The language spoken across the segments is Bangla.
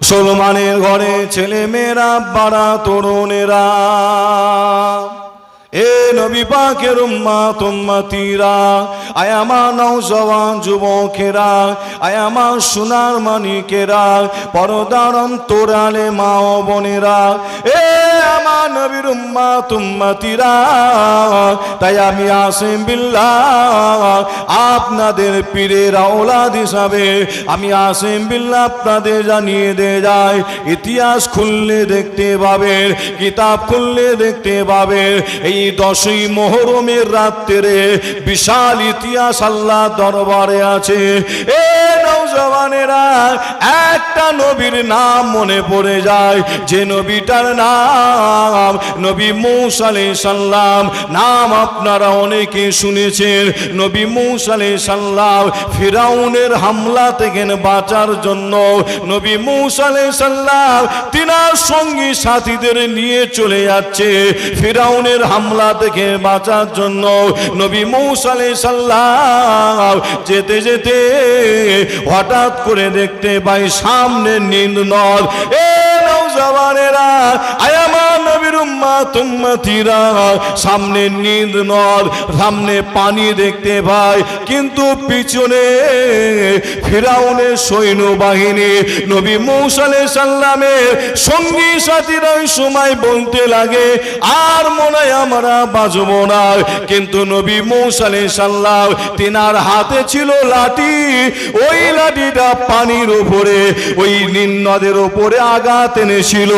মুসলমানের ঘরে ছেলে মেয়েরা বাড়া তরুণেরা। এ নবী পাকের উম্মা তুম্মাতিরা আয় আমার নৌজওয়ান যুবকেরা, আয় আমার সোনার মানিকেরা, পরদার অন্তরালে মা ও বোনেরা, এ আমার নবীর উম্মা তুম্মাতিরা তাই আমি আসিম বিল্লাহ, আপনাদের পীরের আওলাদ হিসাবে আমি আসিম বিল্লাহ আপনাদের জানিয়ে দে যায় ইতিহাস খুললে দেখতে পাবেন কিতাব খুললে দেখতে পাবেন এই দশই মোহরমের রাত্রে বিশাল ইতিহাস আল্লাহ দরবারে আছে। এ নৌজওয়ানেরা, একটা নবীর নাম মনে পড়ে যায়। যে নবীটার নাম নবী মৌসালে সাল্লাম নাম আপনারা অনেকে শুনেছেন। নবী মৌসালে সাল্লাম ফিরাউনের হামলা থেকে বাঁচার জন্য নবী মৌসালে সাল্লাম তিনার সঙ্গী সাথীদের নিয়ে চলে যাচ্ছে। ফিরাউনের হামলা থেকে বাঁচার জন্য নবী মৌসালে সাল্লাম যেতে যেতে হঠাৎ করে দেখতে পাই সামনে নীল নদ। এ নৌজওয়ানেরা আয়ামা নবীর উম্মা তুম্মাতিরা সামনে নীল নদ, সামনে পানি দেখতে পাই কিন্তু পিছনে ফিরাউনের সৈন্যবাহিনী, নবী মৌসালে সাল্লামের সঙ্গী সাথীরা সময় বলতে লাগে, আর মনে আমরা বাজব না। কিন্তু নবী মৌসালে সাল্লাম তিনার হাতে ছিল লাঠি। ওই লাঠিটা পানির উপরে, ওই নীল নদের উপরে আঘাত এনেছিল।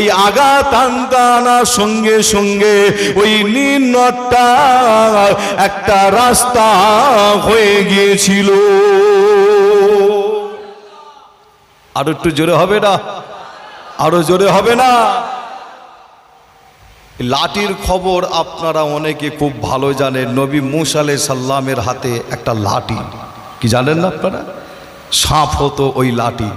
এই আঘাত আনতে আনার সঙ্গে সঙ্গে ওই নীল একটা রাস্তা হয়ে গিয়েছিল। আরও একটু জোরে হবে না? আরও জোরে হবে না? লাঠির খবর আপনারা অনেকে খুব ভালো জানেন। নবী মুসালে সাল্লামের হাতে একটা লাঠি। কি জানেন না আপনারা? সাপ হতো ওই লাঠি।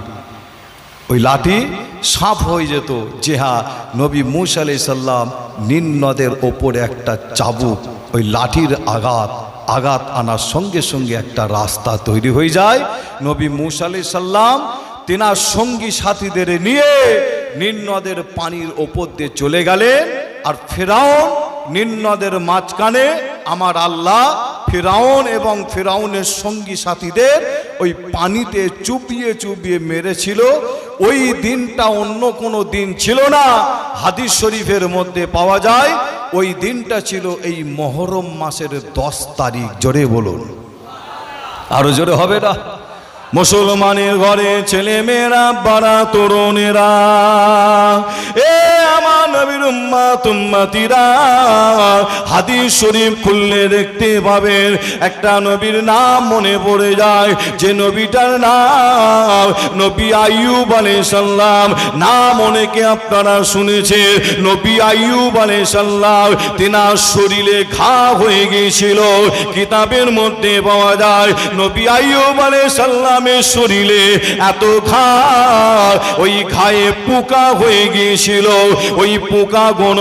ওই লাঠি সাপ হয়ে যেত যে হ্যাঁ নবী মুসা আলাই সাল্লাম নীল নদের ওপরে একটা চাবুক, ওই লাঠির আঘাত আঘাত আনার সঙ্গে সঙ্গে একটা রাস্তা তৈরি হয়ে যায়। নবী মুসা আলাই সাল্লাম তেনার সঙ্গী সাথীদের নিয়ে নীল নদের পানির ওপর দিয়ে চলে গেলেন আর ফেরাও নীল নদের মাঝখানে আমার আল্লাহ ফেরাউন এবং ফেরাউনের সঙ্গী সাথীদের ওই পানিতে চুপিয়ে চুপিয়ে মেরেছিল। ওই দিনটা অন্য কোনো দিন ছিল না। হাদিস শরীফের মধ্যে পাওয়া যায়, ওই দিনটা ছিল এই মহরম মাসের দশ তারিখ। জোরে বলুন। আরও জোরে হবে না? মুসলমানের ঘরে ছেলে মেয়েরা বাড়া তরুণেরা, এ হাদিস শরীফ খুললে দেখতে পাবেন, একটা নবীর নাম মনে পড়ে যায়। যে নবীটার নাম নবী নাম অনেকে আপনারা শুনেছে নবী আইয়ুব আলাইহিস তিনার শরীরে ঘা হয়ে গিয়েছিল। কিতাবের মধ্যে পাওয়া যায়, নবী আইয়ুব আলাইহিস শরীরে এত ঘা, ওই ঘায়ে পোকা হয়ে গিয়েছিল। ওই পোকা গণ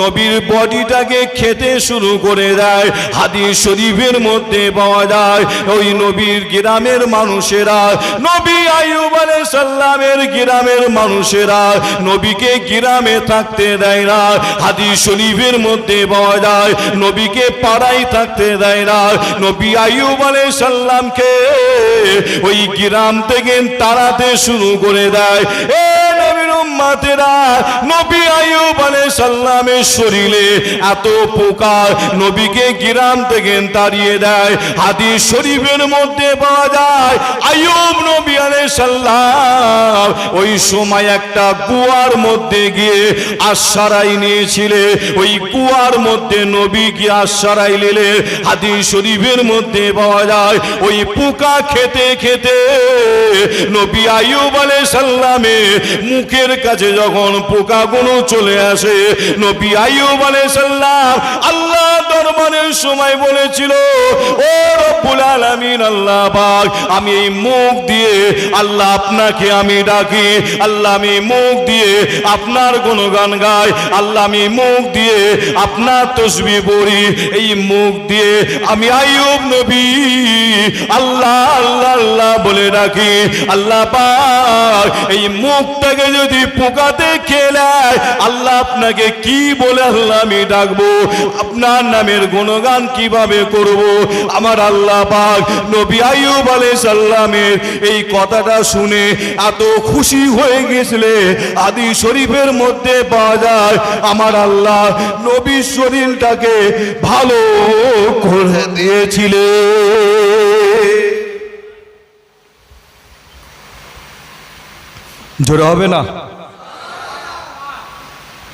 নবীর বডিটাকে খেতে শুরু করে দেয়। হাদিস শরীফের মধ্যে পাওয়া যায়, ওই নবীর গ্রামের মানুষেরা, নবী আলাইহিস সাল্লামের গ্রামের মানুষেরা নবীকে গ্রামে থাকতে দেয় না। হাদিস শরীফের মধ্যে পাওয়া যায়, নবীকে পাড়ায় থাকতে দেয় না। নবী আলাইহিস সাল্লামকে ওই গ্রাম থেকে তাড়াতে শুরু করে দেয়। এ উম্মাতেরা নবী আইয়ুব আলাইহিস সাল্লামের শরীরে এত নবীকে থেকে তাড়িয়ে দেয়। হাদিস শরীফের মধ্যে পাওয়া যায়, আইয়ুব নবী আলাইহিস সাল্লাম ওই সময় একটা কুয়ার মধ্যে গিয়ে আশ্রয় নিয়েছিলে। ওই কুয়ার মধ্যে নবী গিয়ে আশ্রয় নিলে। হাদিস শরীফের মধ্যে পাওয়া যায়, ওই পোকা খেতে খেতে নবী আইয়ুব আলাইহিস সাল্লামে মুখের কাছে যখন পোকাগুলো চলে আসে, নবী আইয়ুব আলাইহিসসালাম আল্লাহ দরবারের সময় বলেছিল, ও রব্বুল আলামিন, আল্লাহ পাক, আমি এই মুখ দিয়ে আল্লাহ আপনাকে আমি ডাকি, আল্লাহ আমি মুখ দিয়ে আপনার গুণগান গাই, আল্লাহ আমি মুখ দিয়ে আপনার তসবি পড়ি, এই মুখ দিয়ে আমি আইয়ুব নবী, আল্লাহ আল্লাহ আল্লাহ বলে ডাকি, আল্লাহ পাক, এই মুখটাকে যদি পোকাতে খেলায় আল্লাহ আপনাকে কি বলে আল্লাহ আমি ডাকবো? আপনার নামের গুণগান কীভাবে করব? আমার আল্লাহ পাক নবী আইয়ুব আলাইহিস সালামের এই কথাটা শুনে এত খুশি হয়ে গেছিলে। আদি শরীফের মধ্যে পাওয়া যায়, আমার আল্লাহ নবীর শরীরটাকে ভালো করে দিয়েছিলে। জোরে হবে না?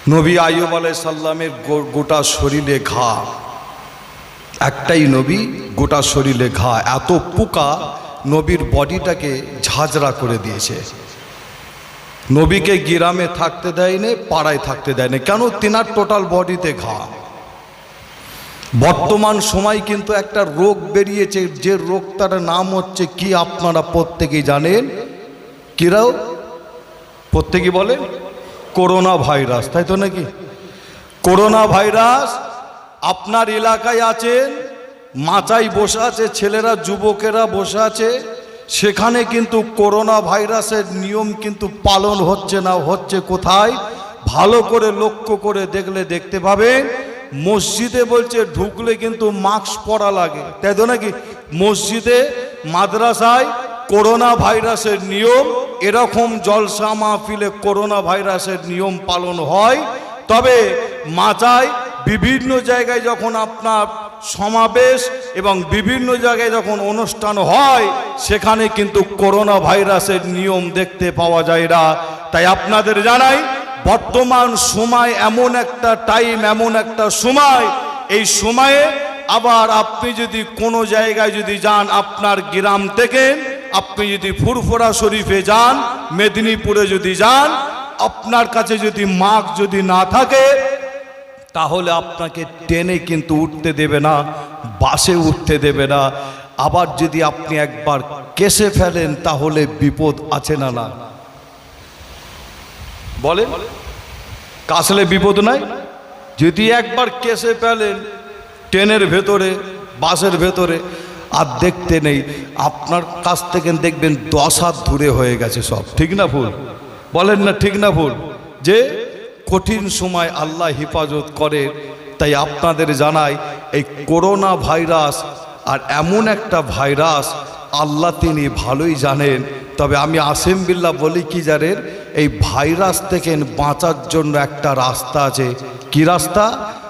নবী আইয়ুব আলাই সাল্লামের গোটা শরীরে ঘা। একটাই নবী, গোটা শরীরে ঘা। এত পোকা নবীর বডিটাকে ঝাঁঝরা করে দিয়েছে। নবীকে গিরামে থাকতে দেয়নি, পাড়ায় থাকতে দেয়নি। কেন? তিনার টোটাল বডিতে ঘা। বর্তমান সময় কিন্তু একটা রোগ বেরিয়েছে। যে রোগটার নাম হচ্ছে কি আপনারা প্রত্যেকেই জানেন? কিরাও প্রত্যেকেই বলেন? করোনা ভাইরাস তাই তো নাকি? করোনা ভাইরাস আপনার এলাকায় আছেন মাচাই বসে আছে, ছেলেরা, যুবকেরা বসে আছে, সেখানে কিন্তু করোনা ভাইরাসের নিয়ম কিন্তু পালন হচ্ছে না, হচ্ছে কোথায়? ভালো করে লক্ষ্য করে দেখলে দেখতে পাবেন, মসজিদে বলছে ঢুকলে কিন্তু মাস্ক পরা লাগে, তাই তো নাকি? মসজিদে, মাদ্রাসায় করোনা ভাইরাসের নিয়ম এরকম জলসা মাহফিলে করোনা ভাইরাসের নিয়ম পালন হয়, তবে মাচায় বিভিন্ন জায়গায় যখন আপনার সমাবেশ এবং বিভিন্ন জায়গায় যখন অনুষ্ঠান হয়, সেখানে কিন্তু করোনা ভাইরাসের নিয়ম দেখতে পাওয়া যায় না তাই আপনাদের জানাই, বর্তমান সময় এমন একটা টাইম এমন একটা সময়। এই সময়ে আবার আপনি যদি কোনো জায়গায় যদি যান আপনার গ্রাম থেকে আপনি যদি ফুরফুরা শরীফে যান, মেদিনীপুরে যদি যান, আপনার কাছে যদি মাস্ক যদি না থাকে, তাহলে আপনাকে ট্রেনে কিন্তু উঠতে দেবে না, বাসে উঠতে দেবে না। আবার যদি আপনি একবার কেসে ফেলেন, তাহলে বিপদ আছে না না? বলেন কাশলে বিপদ নাই? যদি একবার কেসে ফেলেন, ট্রেনের ভেতরে, বাসের ভেতরে আর দেখতে নেই। আপনার কাছ থেকে দেখবেন দশ হাত দূরে হয়ে গেছে সব। ঠিক না ভুল? বলেন না ঠিক না ভুল? যে কঠিন সময় আল্লাহ হেফাজত করে, তাই আপনাদের জানাই, এই করোনা ভাইরাস আর এমন একটা ভাইরাস আল্লাহ তিনি ভালোই জানেন। তবে আমি আসেম বিল্লাহ বলি কি জানেন, এই ভাইরাস থেকে বাঁচার জন্য একটা রাস্তা আছে। কি রাস্তা?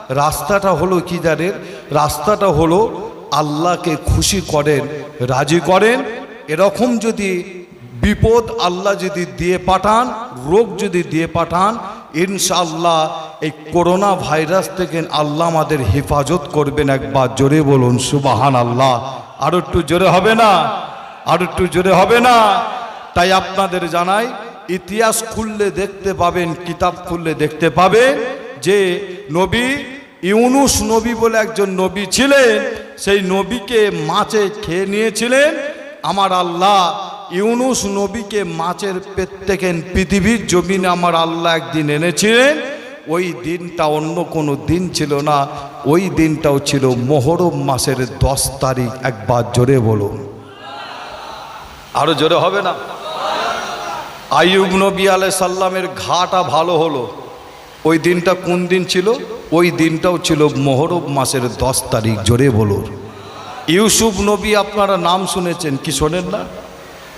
রাস্তাটা হলো কি জানেন? রাস্তাটা হলো আল্লাহকে খুশি করেন, রাজি করেন, এরকম যদি বিপদ আল্লাহ যদি দিয়ে পাঠান, রোগ যদি দিয়ে পাঠান, ইনশাআল্লাহ এই করোনা ভাইরাস থেকে আল্লাহ আমাদের হেফাজত করবেন একবার। জোরে বলুন সুবাহান আল্লাহ আর একটু জোরে হবে না? আর একটু জোরে হবে না? তাই আপনাদের জানাই, ইতিহাস খুললে দেখতে পাবেন, কিতাব খুললে দেখতে পাবে যে নবী ইউনুস নবী বলে একজন নবী ছিলেন। সেই নবীকে মাছে খেয়ে নিয়েছিলেন। আমার আল্লাহ ইউনুস নবীকে মাছের থেকে পৃথিবীর জমিনে আমার আল্লাহ একদিন এনেছিলেন। ওই দিনটা অন্য কোনো দিন ছিল না। ওই দিনটাও ছিল মোহরম মাসের দশ তারিখ। একবার জোরে বলুন। আরও জোরে হবে না? আইয়ুব নবী আলাই সাল্লামের ঘাটা ভালো হলো। ওই দিনটা কোন দিন ছিল? ওই দিনটাও ছিল মহরব মাসের দশ তারিখ, জোরে বলুন। ইউসুফ নবী আপনারা নাম শুনেছেন কি শোনেন না?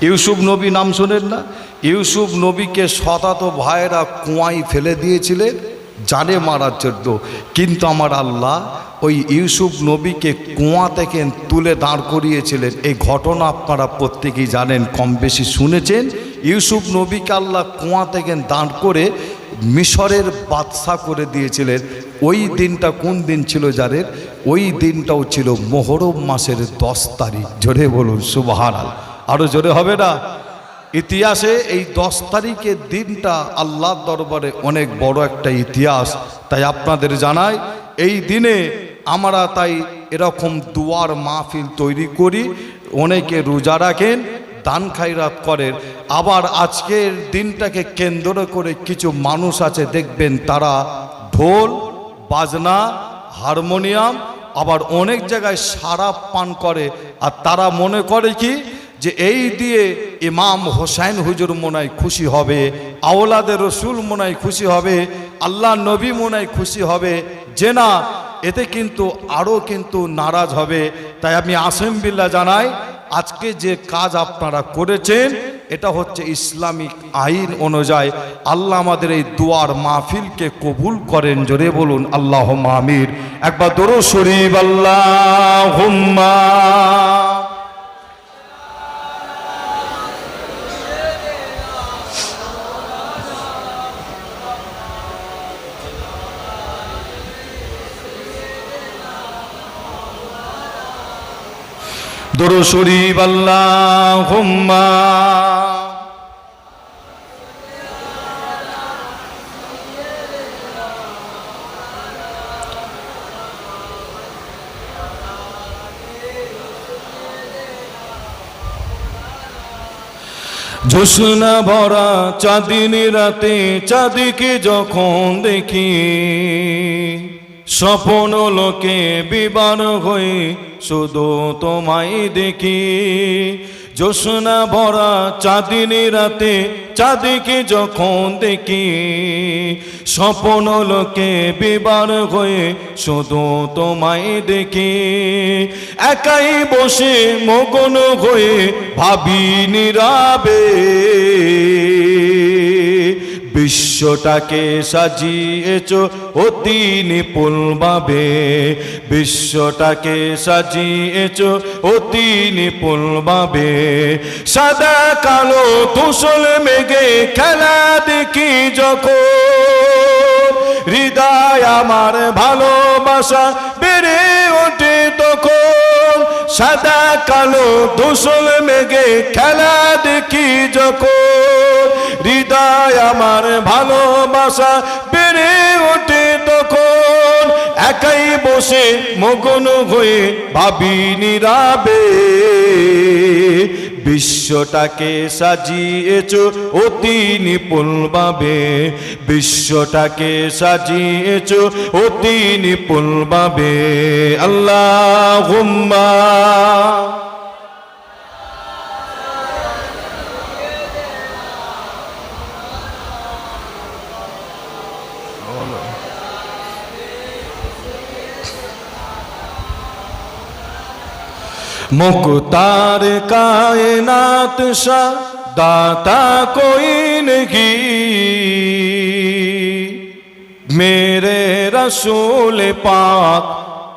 ইউসুফ নবী নাম শোনেন না? ইউসুফ নবীকে শতাত ভাইয়েরা কুয়াই ফেলে দিয়েছিলেন, জানে মারার জন্য। কিন্তু আমার আল্লাহ ওই ইউসুফ নবীকে কুয়া থেকে তুলে দাঁড় করিয়েছিলেন। এই ঘটনা আপনারা প্রত্যেকেই জানেন, কম বেশি শুনেছেন। ইউসুফ নবীকে আল্লাহ কুয়া থেকে দাঁড় করে মিশরের বাদশা করে দিয়েছিলেন। ওই দিনটা কোন দিন ছিল যাদের? ওই দিনটাও ছিল মোহরম মাসের দশ তারিখ। জোরে বলুন সুবাহান আরও জোরে হবে না? ইতিহাসে এই দশ তারিখের দিনটা আল্লাহর দরবারে অনেক বড় একটা ইতিহাস। তাই আপনাদের জানাই, এই দিনে আমরা তাই এরকম দুয়ার মাহফিল তৈরি করি, অনেকে রোজা রাখেন, দান খাইরাত করেন। আবার আজকের দিনটাকে কেন্দ্র করে কিছু মানুষ আছে, দেখবেন তারা ঢোল বাজনা, হারমোনিয়াম, আবার অনেক জায়গায় সারা পান করে। আর তারা মনে করে কি? যে এই দিয়ে ইমাম হোসাইন হুজুর মোনায় খুশি হবে, আওলাদের রসুল মোনায় খুশি হবে, আল্লাহ নবী মোনায় খুশি হবে। যে না, এতে কিন্তু আরও কিন্তু নারাজ হবে। তাই আমি আসেম বিল্লা জানাই, আজকে যে কাজ আপনারা করেছেন এটা হচ্ছে ইসলামিক আইন অনুযায়ী আল্লাহ আমাদের এই দুয়ার মাহফিলকে কবুল করেন। জোরে বলুন আল্লাহ মামির একবার দরো শরীফ আল্লাহ জোসনা ভরা চাঁদিনী রাতে চাঁদিকে যখন দেখি স্বপন লোকে বিবার হয়ে শুধু তোমায় দেখি। জোসনা ভরা চাঁদিনী রাতে, চাঁদিকে যখন দেখি, স্বপন লোকে বিবার হয়ে শুধু তোমায় দেখি। একাই বসে মগন হয়ে ভাবি নীরাবে। বিশ্বটাকে সাজিয়েছ অতি নিপুণভাবে বিশ্বটাকে সাজিয়েছ অতি নিপুণভাবে সাদা, কালো তুসল মেঘে খেলা দেখি যখন। হৃদয় আমার ভালোবাসা বেড়ে ওঠে তখন। সাদা, কালো ধূসল মেঘে খেলা দেখি যখন। হৃদয় আমার ভালোবাসা বেড়ে ওঠে তখন। একাই বসে মগন হয়ে ভাবি নীরাবে। বিশ্বটাকে সাজিয়েছ অতি নিপুণভাবে বিশ্বটাকে সাজিয়েছ অতি নিপুণভাবে আল্লাহ मुख्तार कायनात सा दाता कोई नहीं मेरे रसूल पाक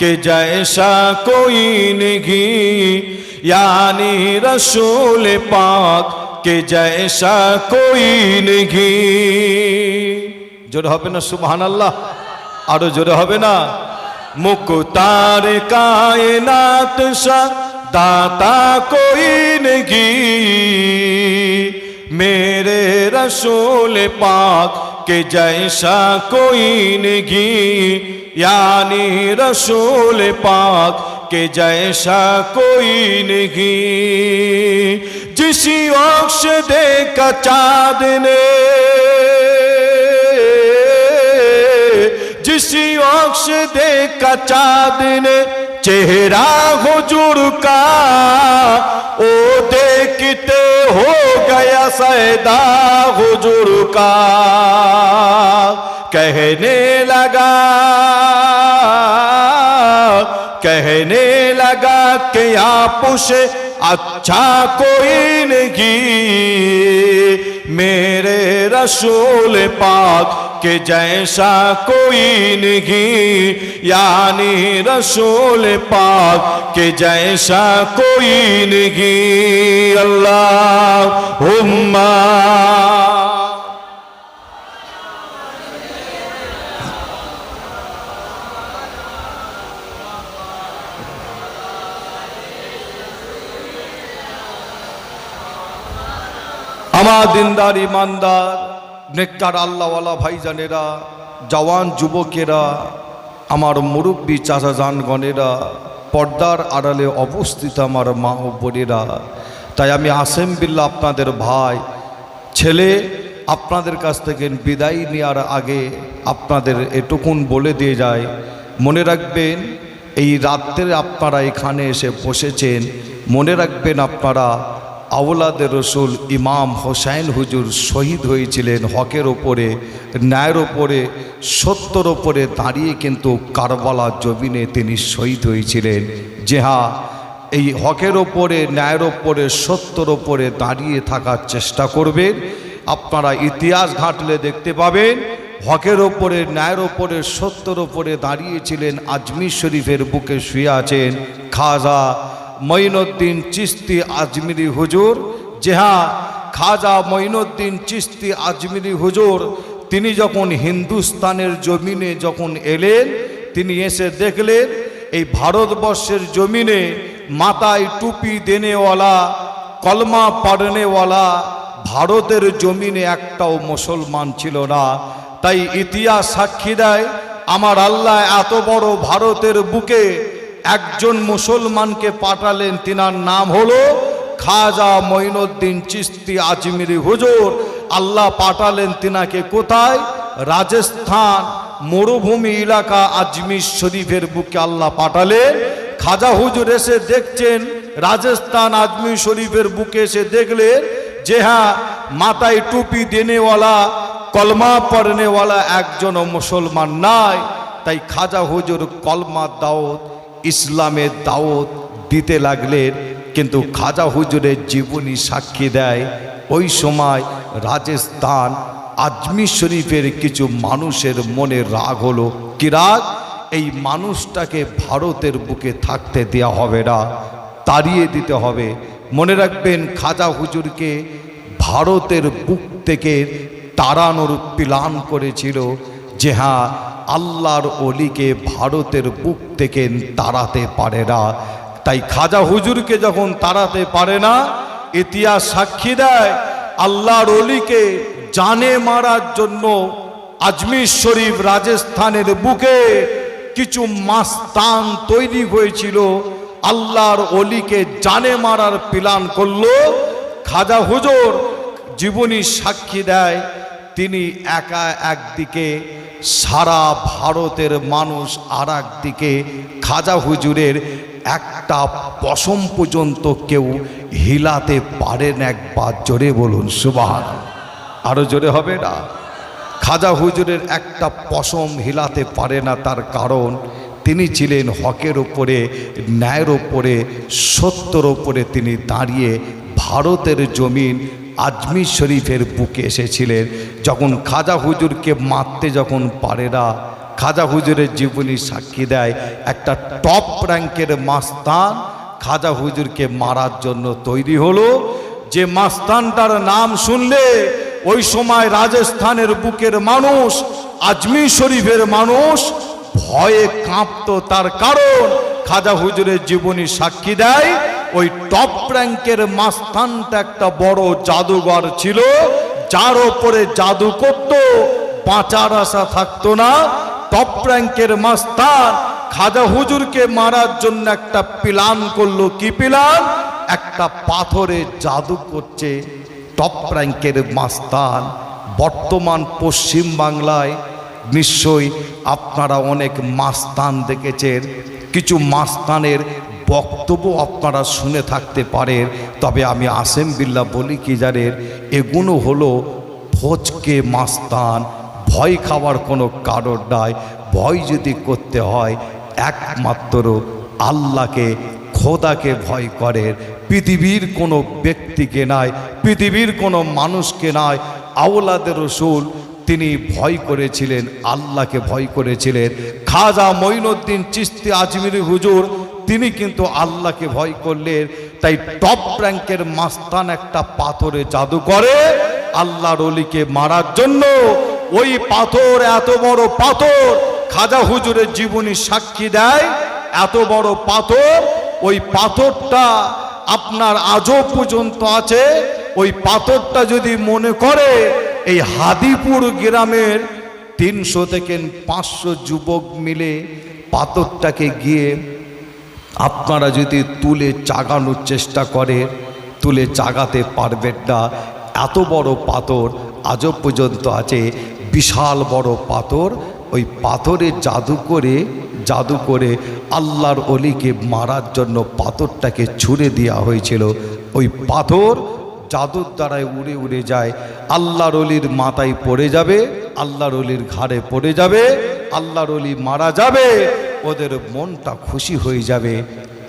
के जैसा कोई नहीं यानी रसूल पाक के जैसा कोई नहीं জোরে হবে না সুবহান আল্লাহ আরো জোরে হবে না মুক্তার কায়নাত সা দাতা कोई नहीं। मेरे रसूल पाक के जैसा कोई नहीं। यानी रसूल पाक के जैसा कोई नहीं। जिस अक्ष देखा चाँद ने, जिस अक्ष देखा चाँद ने चेहरा हुजूर का ओ देखते हो गया सैदा हुजूर का कहने लगा कहने लगा कि आप उसे अच्छा कोई नहीं मेरे रसूल पाक के जैसा कोई नहीं यानी रसूल पाक के जैसा कोई नहीं अल्लाह उम्मा দিনদার ইমানদার নেককার আল্লাহওয়ালা ভাইজানেরা, জওয়ান যুবকেরা, আমার মুরব্বী চাচা জানগণেরা পর্দার আড়ালে অবস্থিত আমার মা ও বোনেরা, তাই আমি আসেম বিল্লা আপনাদের ভাই, ছেলে আপনাদের কাছ থেকে বিদায় নেওয়ার আগে আপনাদের এটুকুন বলে দিয়ে যায় মনে রাখবেন, এই রাত্রে আপনারা এখানে এসে বসেছেন, মনে রাখবেন আপনারা আওলাদের রসুল ইমাম হোসাইন হুজুর শহীদ হয়েছিলেন হকের ওপরে, ন্যায়ের ওপরে, সত্যর ওপরে দাঁড়িয়ে কিন্তু কারবালা জমিনে তিনি শহীদ হয়েছিলেন। যে হ্যাঁ এই হকের ওপরে, ন্যায়ের ওপরে, সত্যর ওপরে দাঁড়িয়ে থাকার চেষ্টা করবেন। আপনারা ইতিহাস ঘাটলে দেখতে পাবেন, হকের ওপরে, ন্যায়ের ওপরে, সত্যর ওপরে দাঁড়িয়েছিলেন আজমির শরীফের বুকে শুয়ে আছেন খাজা মঈনুদ্দিন চিস্তি আজমিরি হুজুর। যে হ্যাঁ খাজা মঈনুদ্দিন চিস্তি আজমিরি হুজুর, তিনি যখন হিন্দুস্তানের জমিনে যখন এলেন, তিনি এসে দেখলেন, এই ভারতবর্ষের জমিনে মাথায় টুপি দেনেওয়ালা, কলমা পাড়নেওয়ালা, ভারতের জমিনে একটাও মুসলমান ছিল না। তাই ইতিহাস সাক্ষী দেয়, আমার আল্লাহ এত বড় ভারতের বুকে একজন মুসলমানকে পাঠালেন, তিনার নাম হলো খাজা মঈনুদ্দিন চিস্তি আজমিরি হুজুর। আল্লাহ পাঠালেন তিনাকে কোথায়? রাজস্থান, মরুভূমি এলাকা আজমির শরীফের বুকে আল্লাহ পাঠালেন। খাজা হুজুর এসে দেখছেন, রাজস্থান আজমির শরীফের বুকে এসে দেখলেন যে হ্যাঁ মাথায় টুপি দেনেওয়ালা, কলমা পড়নেওয়ালা একজনও মুসলমান নাই। তাই খাজা হুজুর কলমা দাওত ইসলামের দাওত দিতে লাগলেন, কিন্তু খাজা হুজুরের জীবনী সাক্ষী দেয়, ওই সময় রাজস্থান আজমির শরীফের কিছু মানুষের মনে রাগ হলো, কি রাগ? এই মানুষটাকে ভারতের বুকে থাকতে দেওয়া হবে না, তাড়িয়ে দিতে হবে। মনে রাখবেন, খাজা হুজুরকে ভারতের বুক থেকে তাড়ানোর প্লান করেছিল যে আল্লাহর অলিকে ভারতের বুক থেকে তাড়াতে পারে না। তাই খাজা হুজুরকে যখন তাড়াতে পারে না, ইতিহাস সাক্ষী দেয়, আল্লাহর অলিকে জানে মারার জন্য আজমির শরীফ রাজস্থানের বুকে কিছু মাস্তান তৈরি হয়েছিল। আল্লাহর অলিকে জানে মারার প্লান করল। খাজা হুজুর জীবনী সাক্ষী দেয় তিনি একা একদিকে, সারা ভারতের মানুষ আর একদিকে খাজা হুজুরের একটা পশম পর্যন্ত কেউ হিলাতে পারেন একবার। জোরে বলুন সুবাহান আরও জোরে হবে না? খাজা হুজুরের একটা পশম হিলাতে পারে না তার কারণ, তিনি ছিলেন হকের ওপরে ন্যায়ের ওপরে সত্যর ওপরে তিনি দাঁড়িয়ে ভারতের জমিন আজমির শরীফের বুকে এসেছিলেন। যখন খাজা হুজুরকে মারতে যখন পারে না খাজা হুজুরের জীবনী সাক্ষী দেয়, একটা টপ র্যাঙ্কের মাস্তান খাজা হুজুরকে মারার জন্য তৈরি হলো। যে মাস্তানটার নাম শুনলে ওই সময় রাজস্থানের বুকের মানুষ আজমির শরীফের মানুষ ভয়ে কাঁপতো। তার কারণ খাজা হুজুরের জীবনী সাক্ষী দেয় ওই টপ র্যাঙ্কের মাস্তানটা একটা বড় জাদুঘর ছিল, যার ওপরে জাদু করত, বাঁচার আশা থাকতো না। টপ র্যাঙ্কের মাস্তান খাজা হুজুরকে মারার জন্য একটা প্লান করল। কি প্লান একটা পাথরে জাদু করছে টপ র্যাঙ্কের মাস্তান। বর্তমান পশ্চিম বাংলায় নিশ্চয়ই আপনারা অনেক মাস্তান দেখেছেন। কিছু মাস্তানের বক্তব্য আপনারা শুনে থাকতে পারেন। তবে আমি আসেম বিল্লা বলি কি জানেন এগুলো হলো ফচকে মাস্তান, ভয় খাওয়ার কোনো কারণ নাই। ভয় যদি করতে হয়, একমাত্র আল্লাহকে, খোদাকে ভয় করেন। পৃথিবীর কোনো ব্যক্তিকে নয় পৃথিবীর কোনো মানুষকে নয় আওলাদের রসুল তিনি ভয় করেছিলেন, আল্লাহকে ভয় করেছিলেন। খাজা মঈনুদ্দিন চিস্তি আজমিরি হুজুর তিনি কিন্তু আল্লাহকে ভয় করলেন। তাই টপ র্যাঙ্কের মাস্তান একটা পাথরে জাদু করে আল্লাহর অলিকে মারার জন্য ওই পাথর এত বড় পাথর খাজা হুজুরের জীবনী সাক্ষী দেয়, এত বড় পাথর, ওই পাথরটা আপনার আজও পর্যন্ত আছে, ওই পাথরটা যদি মনে করে এই হাদিপুর গ্রামের তিনশো থেকে পাঁচশো যুবক মিলে পাথরটাকে গিয়ে আপনারা যদি তুলে চাগানোর চেষ্টা করে, তুলে চাগাতে পারবেন না। এত বড় পাথর আজও পর্যন্ত আছে, বিশাল বড় পাথর। ওই পাথরে জাদু করে জাদু করে আল্লাহর অলিকে মারার জন্য পাথরটাকে ছুঁড়ে দেওয়া হয়েছিল। ওই পাথর জাদুর দ্বারায় উড়ে উড়ে যায়। আল্লাহর অলির মাথায় পড়ে যাবে, আল্লাহর অলির ঘাড়ে পড়ে যাবে, আল্লাহর অলি মারা যাবে। ওদের মনটা খুশি হয়ে যাবে।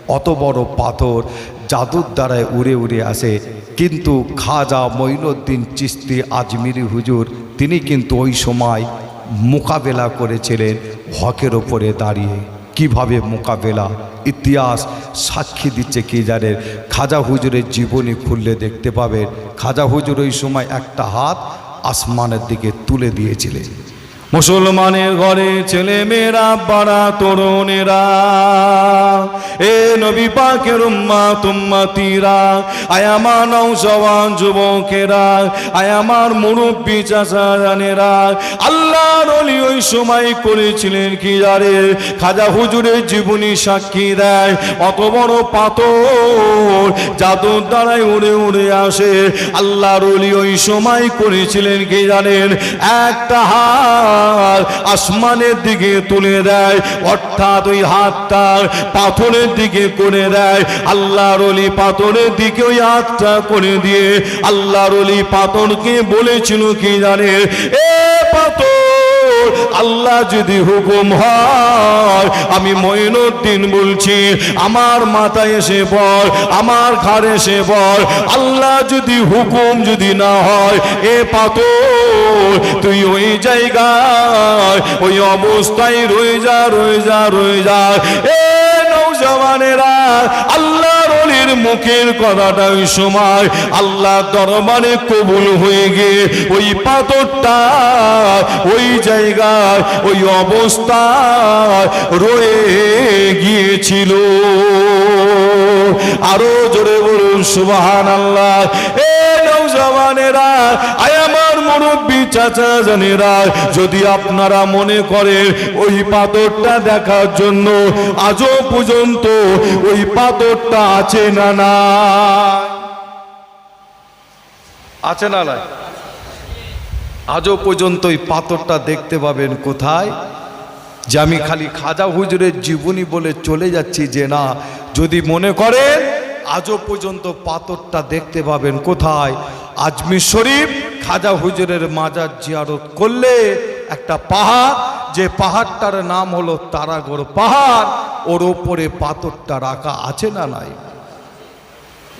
অত বড় পাথর জাদুর দ্বারায় উড়ে উড়ে আসে। কিন্তু খাজা মঈনুদ্দিন চিস্তি আজমিরি হুজুর, তিনি কিন্তু ওই সময় মোকাবেলা করেছিলেন হকের ওপরে দাঁড়িয়ে। কীভাবে মোকাবেলা? ইতিহাস সাক্ষী দিচ্ছে কি জানেন? খাজা হুজুরের জীবনী খুললে দেখতে পাবেন। খাজা হুজুর ওই সময় একটা হাত আসমানের দিকে তুলে দিয়েছিলেন। মুসলমানের ঘরে ছেলে মেয়েরা বাড়া তরুণেরা, এ নবী পাকের উম্মা তুম্মাতিরা আয় আমার নৌজওয়ান যুবকেরা, আয় আমার মুরব্বী চাচা জানেরা। আল্লাহর অলি ওই সময় করেছিলেন কি জারে খাজা হুজুরের জীবনী সাক্ষী দেয়। অত বড় পাথর জাদুর দ্বারাই উড়ে উড়ে আসে। আল্লাহর অলি ওই সময় করেছিলেন কি জানেন? একটা হাত আসমানের দিকে তুলে দেয়, অর্থাৎ ওই হাতটা পাথরের দিকে করে দেয়। আল্লাহর অলি পাথরের দিকে ওই হাতটা করে দিয়ে আল্লাহর অলি পাথরকে বলেছিল কি জানে? এ পাথর! আল্লাহ যদি হুকুম হয়, আমি মঈনুদ্দিন বলছি, আমার মাথায় এসে বল, আমার ঘাড়ে এসে বল, আল্লাহ যদি হুকুম যদি না হয়, এ পাথর, তুই ওই জায়গায়, ওই অবস্থায় রয়ে যা রয়ে যা রয়ে যা। এ নৌজওয়ানেরা আল্লাহর অলির মুখের কথাটা ওই সময় আল্লাহ দরবারে কবুল হয়ে গিয়ে ওই পাথরটা, ওই জায়গায়, ওই অবস্থায় রয়ে গিয়েছিল। আরও জোরে বলুন সুবাহান আল্লাহ এ নৌজওয়ানেরা আয় মুরব্বী চাচা জানেরা, যদি আপনারা মনে করেন ওই পাথরটা দেখার জন্য আজও পর্যন্ত ওই পাথরটা আছে না না আছে না নাই? আজও পর্যন্ত ওই পাথরটা দেখতে পাবেন কোথায়? যে আমি খালি খাজা হুজুরের জীবনী বলে চলে যাচ্ছি যে না, যদি মনে করেন আজও পর্যন্ত পাথরটা দেখতে পাবেন কোথায়? আজমির শরীফ খাজা হুজুরের মাজার জিয়ারত করলে একটা পাহাড়, যে পাহাড়টার নাম হলো তারাগড় পাহাড়, ওর ওপরে পাথরটা রাখা আছে না নাই?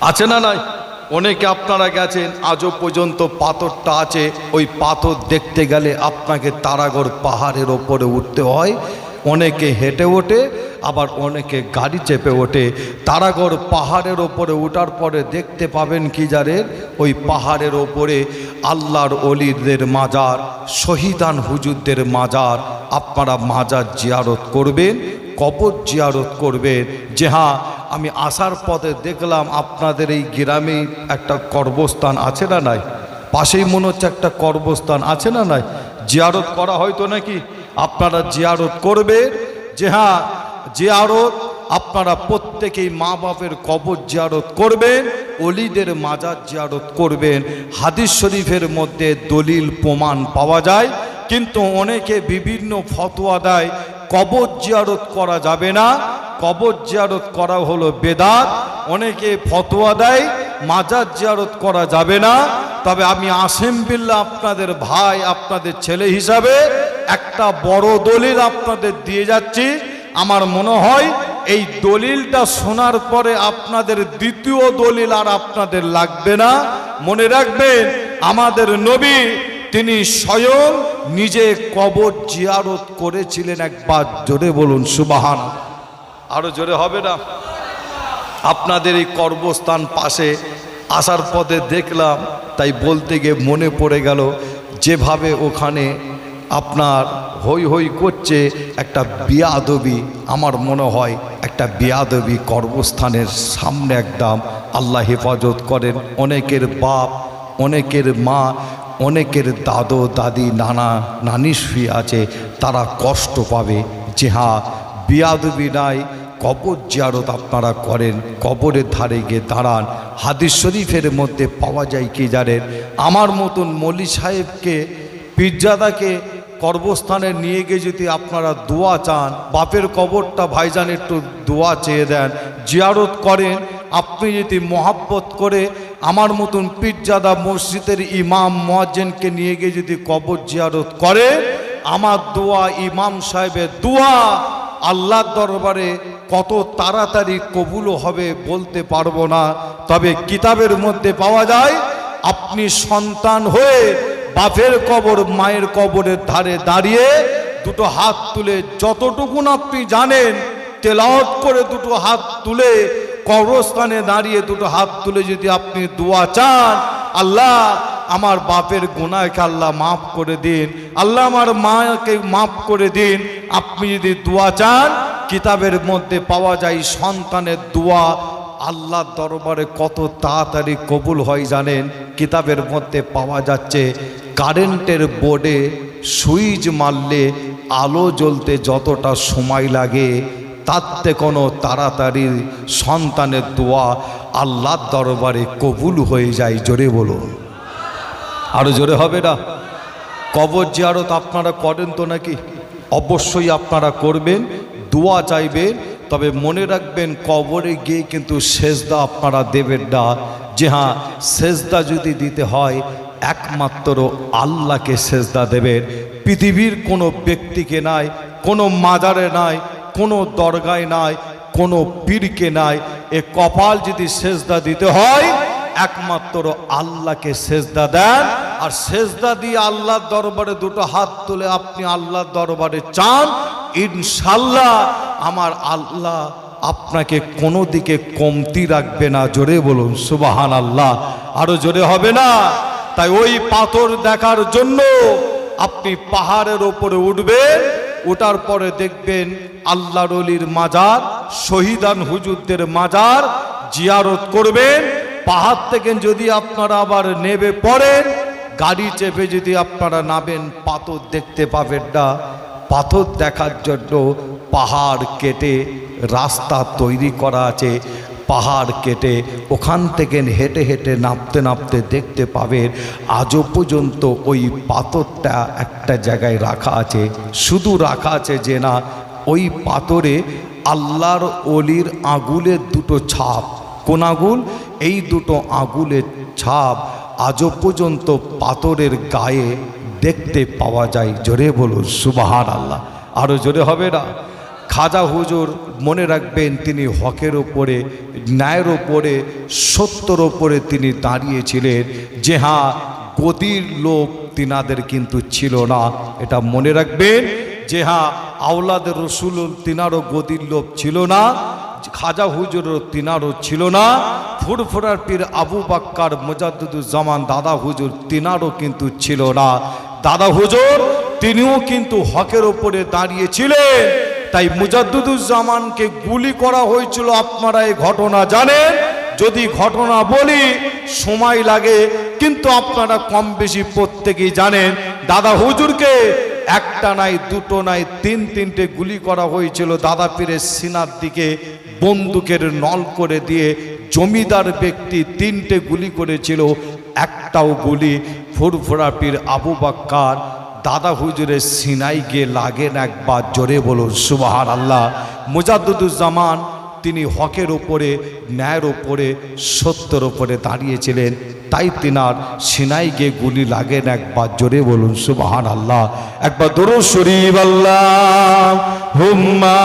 আছে না নাই? অনেকে আপনারা গেছেন, আজও পর্যন্ত পাথরটা আছে, ওই পাথর দেখতে গেলে আপনাকে তারাগড় পাহাড়ের ওপরে উঠতে হয়। অনেকে হেঁটে ওঠে, আবার অনেকে গাড়ি চেপে ওঠে। তারাগড় পাহাড়ের ওপরে ওঠার পরে দেখতে পাবেন কি জানেন ওই পাহাড়ের ওপরে আল্লাহর অলিদের মাজার, শহীদান হুজুরদের মাজার। আপনারা মাজার জিয়ারত করবেন, কবর জিয়ারত করবেন। যে হ্যাঁ আমি আসার পথে দেখলাম আপনাদের এই গ্রামে একটা কর্মস্থান আছে না নাই? পাশেই মনে হচ্ছে একটা কর্মস্থান আছে না নাই? জিয়ারত করা হয়তো নাকি? আপনারা জিয়ারত করবে। যে হ্যাঁ জিয়ারত আপনারা প্রত্যেকেই মা বাপের কবর জিয়ারত করবেন অলিদের মাজার জিয়ারত করবেন। হাদিস শরীফের মধ্যে দলিল, প্রমাণ পাওয়া যায়। কিন্তু অনেকে বিভিন্ন ফতোয়া দেয়, কবর জিয়ারত করা যাবে না। কবর জিয়ারত করা হলো বেদাত। অনেকে ফতোয়া দেয়, মাজার জিয়ারত করা যাবে না। তবে আমি আসেম বিল্লা আপনাদের ভাই, আপনাদের ছেলে হিসাবে একটা বড় দলিল আপনাদের দিয়ে যাচ্ছি। আমার মনে হয় এই দলিলটা শোনার পরে আপনাদের দ্বিতীয় দলিল আর আপনাদের লাগবে না। মনে রাখবেন, আমাদের নবী তিনি স্বয়ং নিজে কবর জিয়ারত করেছিলেন একবার। জোরে বলুন, সুবাহান। আরও জোরে হবে না? আপনাদের এই কর্মস্থান পাশে আসার পথে দেখলাম, তাই বলতে গিয়ে মনে পড়ে গেল, যেভাবে ওখানে আপনার হই হই করছে একটা বিয়াদবি, আমার মনে হয় একটা বিয়াদবি কর্মস্থানের সামনে একদম আল্লাহ হেফাজত করেন। অনেকের বাপ, অনেকের মা, অনেকের দাদো, দাদি, নানা, নানি শুয়ে আছে, তারা কষ্ট পাবে। যে হ্যাঁ বিয়াদবি নাই, কবর জিয়ারত আপনারা করেন, কবরের ধারে গিয়ে দাঁড়ান। হাদিস শরীফের মধ্যে পাওয়া যায় কি জানেন? আমার মতন মলি সাহেবকে, পীরজাদাকে কর্মস্থানে নিয়ে গিয়ে যদি আপনারা দোয়া চান, বাপের কবরটা ভাইজান একটু দোয়া চেয়ে দেন, জিয়ারত করেন, আপনি যদি মহাব্বত করে আমার মতন পীরজাদা মসজিদের ইমাম মহাজেনকে নিয়ে গিয়ে যদি কবর জিয়ারত করে, আমার দোয়া ইমাম সাহেবের দোয়া আল্লাহর দরবারে কত তাড়াতাড়ি কবুল হবে বলতে পারব না। তবে কিতাবের মধ্যে পাওয়া যায়, আপনি সন্তান হয়ে বাপের কবর, মায়ের কবরের ধারে দাঁড়িয়ে দুটো হাত তুলে যতটুকুন আপনি জানেন, তেলাওয়াত করে দুটো হাত তুলে কবরস্থানে দাঁড়িয়ে দুটো হাত তুলে যদি আপনি দোয়া চান, আল্লাহ আমার বাপের গুনাহকে আল্লাহ মাফ করে দিন, আল্লাহ আমার মাকে মাফ করে দিন। আপনি যদি দোয়া চান, কিতাবের মধ্যে পাওয়া যায় সন্তানের দোয়া, আল্লাহর দরবারে কত তাড়াতাড়ি কবুল হয় জানেন? কিতাবের মধ্যে পাওয়া যাচ্ছে কারেন্টের বোর্ডে সুইচ মারলে আলো জ্বলতে যতটা সময় লাগে, তাতে কোনো তাড়াতাড়ি সন্তানের দোয়া আল্লাহর দরবারে কবুল হয়ে যায়। জোরে বলুন। আরও জোরে হবে না? কবর জিয়ারত আপনারা করেন তো নাকি? অবশ্যই আপনারা করবেন, দোয়া চাইবেন, তবে মনে রাখবেন কবরে গিয়ে কিন্তু সেজদা আপনারা দেবেন না। যে হ্যাঁ সেজদা যদি দিতে হয় একমাত্র আল্লাহকে সেজদা দেবেন পৃথিবীর কোনো ব্যক্তিকে নাই, কোনো মাজারে নাই, কোনো দরগায় নাই, কোনো পীরকে নাই। এ কপাল যদি সেজদা দিতে হয়, একমাত্র আল্লাহকে সেজদা দেন। আর সেজদা দিয়ে আল্লাহর দরবারে দুটো হাত তুলে আপনি আল্লাহর দরবারে চান ইনশাল্লাহ আমার আল্লাহ আপনাকে কোনো দিকে কমতি রাখবে না। জোরে বলুন সুবাহান আল্লাহ আরও জোরে হবে না? তাই ওই পাথর দেখার জন্য আপনি পাহাড়ের ওপরে উঠবেন ওঠার পরে দেখবেন আল্লাহ রলির মাজার, শহীদান হুজুরদের মাজার জিয়ারত করবেন। পাহাড় থেকে যদি আপনারা আবার নেবে পড়েন, গাড়ি চেপে যদি আপনারা নামেন, পাথর দেখতে পাবেন না। পাথর দেখার জন্য পাহাড় কেটে রাস্তা তৈরি করা আছে। পাহাড় কেটে ওখান থেকে হেঁটে হেঁটে নামতে নামতে দেখতে পাবেন আজও পর্যন্ত ওই পাথরটা একটা জায়গায় রাখা আছে। শুধু রাখা আছে যে না, ওই পাথরে আল্লাহর অলির আগুলের দুটো ছাপ। কোন আগুল এই দুটো আগুলের ছাপ আজও পর্যন্ত পাথরের গায়ে দেখতে পাওয়া যায়। জোরে বলুন সুবাহার আল্লাহ আরও জোরে হবে না? খাজা হুজুর মনে রাখবেন, তিনি হকের ওপরে, ন্যায়ের ওপরে, সত্যর ওপরে তিনি দাঁড়িয়েছিলেন যে হ্যাঁ গদির লোক তিনাদের কিন্তু ছিল না। এটা মনে রাখবেন যে হ্যাঁ আওলাদের রসুল তিনারও গদির লোক ছিল না, খাজা হুজুরও তিনারও ছিল না। ফুরফুরার পীর আবু বাক্কার মোজাদ্দুজ্জামান দাদা হুজুর তিনারও কিন্তু ছিল না। দাদা হুজুর, তিনিও কিন্তু হকের ওপরে দাঁড়িয়েছিলেন। তাই মুজাদ্দুজ্জামানকে গুলি করা হয়েছিল। আপনারা এই ঘটনা জানেন। যদি ঘটনা বলি, সময় লাগে। কিন্তু আপনারা কম বেশি প্রত্যেকেই জানেন। দাদা হুজুরকে একটা নাই, দুটো নাই, তিন তিনটে গুলি করা হয়েছিল। দাদা পীরের সিনার দিকে বন্দুকের নল করে দিয়ে জমিদার ব্যক্তি তিনটে গুলি করেছিল। একটাও গুলি ফুরফুরা পীর আবু বাক্কার দাদা হুজুরের সিনাই গিয়ে লাগেন একবার জোরে বলুন সুবাহার আল্লাহ মুজাদুজ্জামান তিনি হকের ওপরে ন্যায়ের ওপরে সত্যের ওপরে দাঁড়িয়েছিলেন। তাই তিনার সিনাই গিয়ে গুলি লাগেন একবার জোরে বলুন সুবাহান আল্লাহ একবার দরু শরীফ আল্লাহ, হুম্মা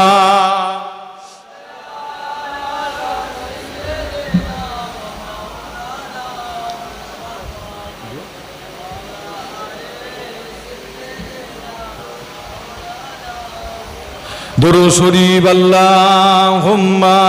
দরু শরীফ আল্লাহ হুম্মা